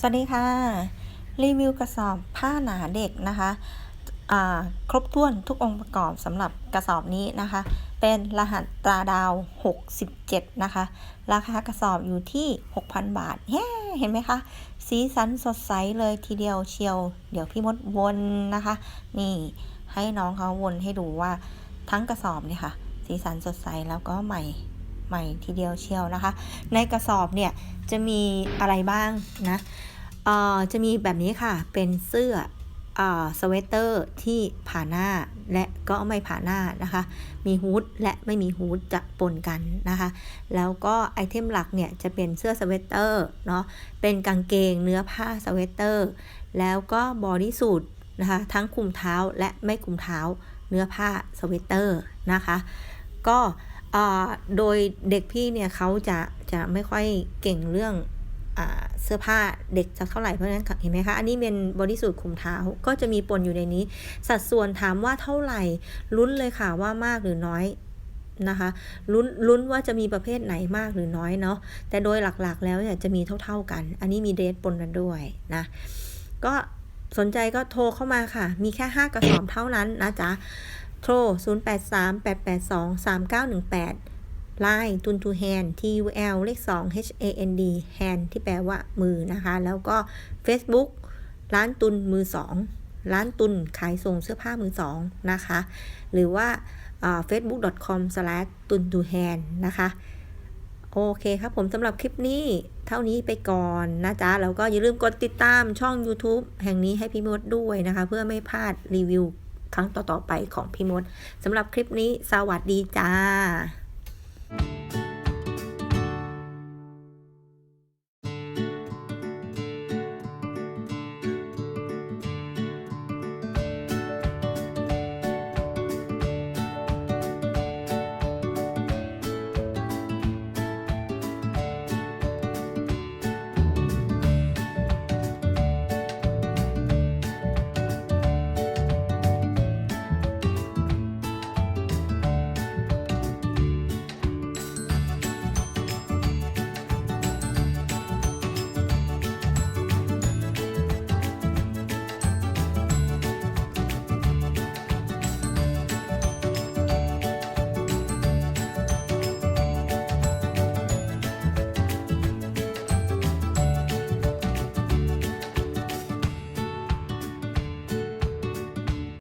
สวัสดีค่ะ รีวิวกระสอบผ้าหนาเด็กนะคะครบถ้วนทุกองค์ประกอบสำหรับกระสอบนี้นะคะ เป็นรหัสตราดาว 67 นะคะ ราคากระสอบอยู่ที่ 6,000 บาทเฮ้เห็นไหมคะ สีสันสดใสเลยทีเดียวเชียว เดี๋ยวพี่มดวนนะคะ นี่ให้น้องเขาวนให้ดูว่าทั้งกระสอบเนี่ยค่ะ สีสันสดใสแล้วก็ใหม่ ใหม่ทีเดียวเชียวนะคะ ในกระสอบเนี่ยจะมีอะไรบ้างนะเอ่อจะมีแบบนี้ค่ะเป็นเสื้อเอ่อสเวตเตอร์ที่ผ่าหน้าและก็ไม่ผ่าหน้านะคะ มีฮูดและไม่มีฮูดจะปนกันนะคะ แล้วก็ไอเทมหลักเนี่ยจะเป็นเสื้อสเวตเตอร์เนาะ เป็นกางเกงเนื้อผ้าสเวตเตอร์ แล้วก็บอดี้สูทนะคะ ทั้งคลุมเท้าและไม่คลุมเท้าเนื้อผ้าสเวตเตอร์นะคะ ก็โดยเด็กพี่เนี่ยเขาจะจะไม่ค่อยเก่งเรื่องเสื้อผ้าเด็กสักเท่าไหร่เพราะฉะนั้นเห็นไหมคะ อันนี้เป็นบอดี้สูทคลุมเท้าก็จะมีปนอยู่ในนี้ สัดส่วนถามว่าเท่าไหร่ลุ้นเลยค่ะว่ามากหรือน้อยนะคะลุ้นลุ้นว่าจะมีประเภทไหนมากหรือน้อยเนาะแต่โดยหลักๆ แล้วเนี่ยจะมีเท่าๆกัน อันนี้มีเดทปนกันด้วยนะก็สนใจก็โทรเข้ามาค่ะ มีแค่ 5 กระสอบเท่านั้นนะจ๊ะ โทร 0838823918ไลน์ตุนทูแฮน T U L เลข 2 H A N D hand ที่แปลว่ามือนะคะ แล้วก็ Facebook ร้านตุนมือ2ร้านตุนขายส่งเสื้อผ้ามือ2นะคะ หรือว่า facebook.com slash ตุนทูแฮนนะคะโอเคครับผมสำหรับคลิปนี้เท่านี้ไปก่อนนะจ๊ะ แล้วก็อย่าลืมกดติดตามช่อง YouTube แห่งนี้ให้พี่มดด้วยนะคะ เพื่อไม่พลาดรีวิว ครั้งต่อๆไปของพี่มดสำหรับคลิปนี้สวัสดีจ้า